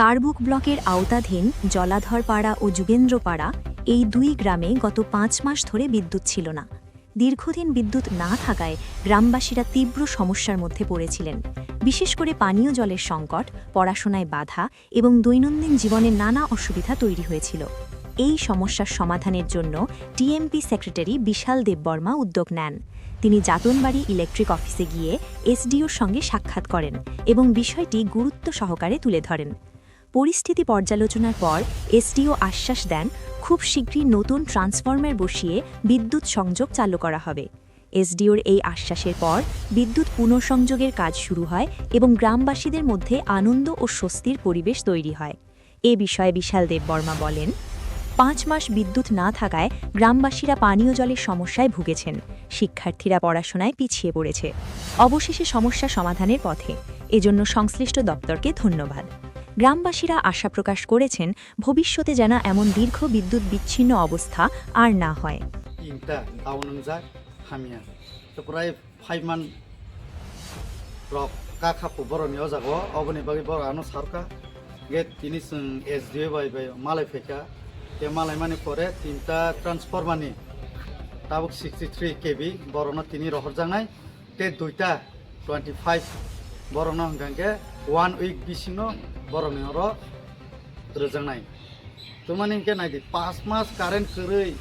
কারবুক ব্লকের আওতাধীন জলাধরপাড়া ও যুগেন্দ্রপাড়া এই দুই গ্রামে গত পাঁচ মাস ধরে বিদ্যুৎ ছিল না। দীর্ঘদিন বিদ্যুৎ না থাকায় গ্রামবাসীরা তীব্র সমস্যার মধ্যে পড়েছিলেন। বিশেষ করে পানীয় জলের সংকট, পড়াশোনায় বাধা এবং দৈনন্দিন জীবনে নানা অসুবিধা তৈরি হয়েছিল। এই সমস্যার সমাধানের জন্য টিএমপি সেক্রেটারি বিশাল দেববর্মা উদ্যোগ নেন। তিনি জাতনবাড়ি ইলেকট্রিক অফিসে গিয়ে এসডিওর সঙ্গে সাক্ষাৎ করেন এবং বিষয়টি গুরুত্ব সহকারে তুলে ধরেন। পরিস্থিতি পর্যালোচনার পর এসডিও আশ্বাস দেন, খুব শীঘ্রই নতুন ট্রান্সফর্মার বসিয়ে বিদ্যুৎ সংযোগ চালু করা হবে। এসডিওর এই আশ্বাসের পর বিদ্যুৎ পুনঃসংযোগের কাজ শুরু হয় এবং গ্রামবাসীদের মধ্যে আনন্দ ও স্বস্তির পরিবেশ তৈরি হয়। এ বিষয়ে বিশাল দেববর্মা বলেন, পাঁচ মাস বিদ্যুৎ না থাকায় গ্রামবাসীরা পানীয় জলের সমস্যায় ভুগেছেন। শিক্ষার্থীরা পড়াশোনায় পিছিয়ে পড়েছে। অবশেষে সমস্যা সমাধানের পথে। এজন্য সংশ্লিষ্ট দপ্তরকে ধন্যবাদ। গ্রামবাসীরা আশা প্রকাশ করেছেন ভবিষ্যতে যেন এমন দীর্ঘ বিদ্যুৎ বিচ্ছিন্ন অবস্থা আর না হয়। প্রায় ফাইভ কা তিনি এস বাই বাই মালাই মালাই মানে তিনটা সিক্সটি থ্রি তিনি রহর জানাই। তে দুইটা টুয়েন্টি ফাইভ বরং হংকে ওয়ান উইক বিশিনো বরং রোজানাই। তোমার ইনকে নাই পাঁচ মাস কারেন্ট করেই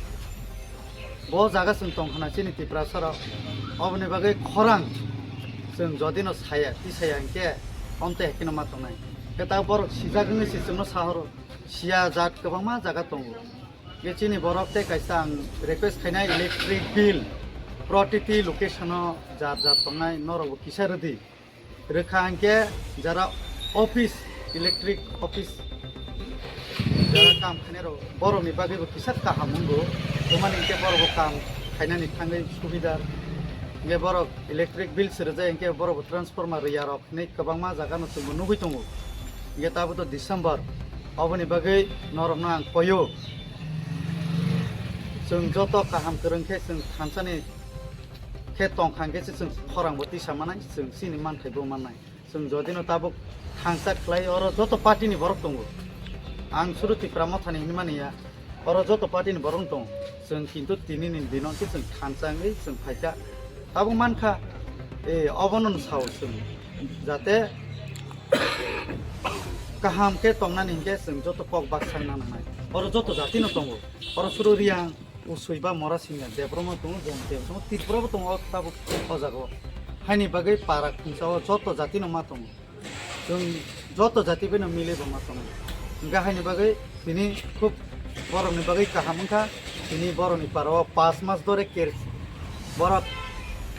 ব জায়গা যেন তংখানাছি নীতি প্রাসার অবনি বাকে খরাং যেন যদিন সায়া তি সায়া ইনকে অন্তে হেকিনো মাত্র নাই। এটা বড় সিজাগনি সিস্টেমনো সাহর, সিয়া জাত গোবামা জায়গা দङ গেছিনি বরফতে কাইসা আং রিকুয়েস্ট খাইনাই ইলেকট্রিক বিল প্রতিটি লোকেশনও জাত জাত দংনাই নরব কিসারদি। রেখা আঁকে যারা অফিস, ইলেকট্রিক অফিস, যারা কাম খানের বরফনি বাকিব কিসার কাহামুঙ্গো তোমার ইনকে বরফ কাম খাইনানি থাঙ্গি সুবিধার। ইনকে বরফ ইলেকট্রিক বিল সেরে যায় ইনকে বরফ ট্রান্সফর্মার ইয়ার অফনি কবাং মা জায়গা নতুন নুবই তঙ্গো ইনকে তাবো তো ডিসেম্বর, অবনি বাকি নরম না আং পয়ো जों जत काहाम गोरोंखे जों खानसानि खे दंखांखेसो जों खरांबो दिसा मानाय जों सिनि मानथायबो मानाय जों जदिनो दाबो थांसा खालाय अर जत पार्टिनि बरफ दङ आं सुरुतिफ्रा मथानि मानिया अर जत पार्टिनि बरं दं जों खिन्थु दिनैनि दिनावसो जों थानसाङै जों फायका दाबो मानखा ए अबनन साव जों जाहाथे गाहामखे तंनानै हिंखे जों जत पक बाक्सां नांनाय अर जत जातिनो दङ अर सुरु रियां उसुइबा मरा सिंगा देब्रमो दङ जों देब्रमो तिरपुराबो दङ दाबो अजागो हायनि बागै पारा खुंसाव जत जातिनो मा दङ जों जत जाति बेनो मिलेबो मा दङ गाहायनि बागै दिनै खुब बर'नि बागै गाहामखा दिनै बर'नि पाराव पास मास धरे केर बर'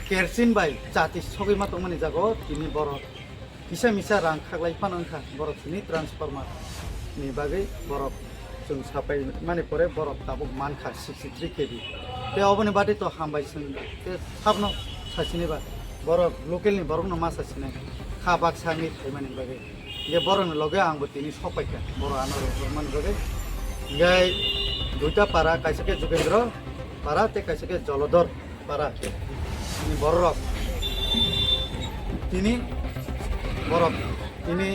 केरसिन बाय जाति सगै मा दंमोन जागो दिनै बर' फिसा मिसा रां खाग्लाय फानोखा बर' दिनै ट्रान्सफर्मारनि बागै बर' जों साफाय माने परे बर' दाबो मानखा सिक्सटि थ्रि केबि बे अबनि बादैथ' हामबाय जों बे थाबनो सासेनिबा बर' लकेलनि बर'नो मा सासेनाय खा बाक्सानि थाइमानि बागै बे बर'नि लगे आंबो दिनै सफायखा बर' आनो मान बागै गाय दुइटा पारा कायसेके जुगेन्द्र पारा ते कायसेके जलधर पारा তিনি বড় রক তিনি বরফ তিনি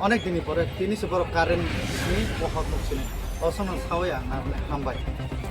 অনেক দিনই পরে তিনি সে বরফ কারেন্ট তিনি Langsung.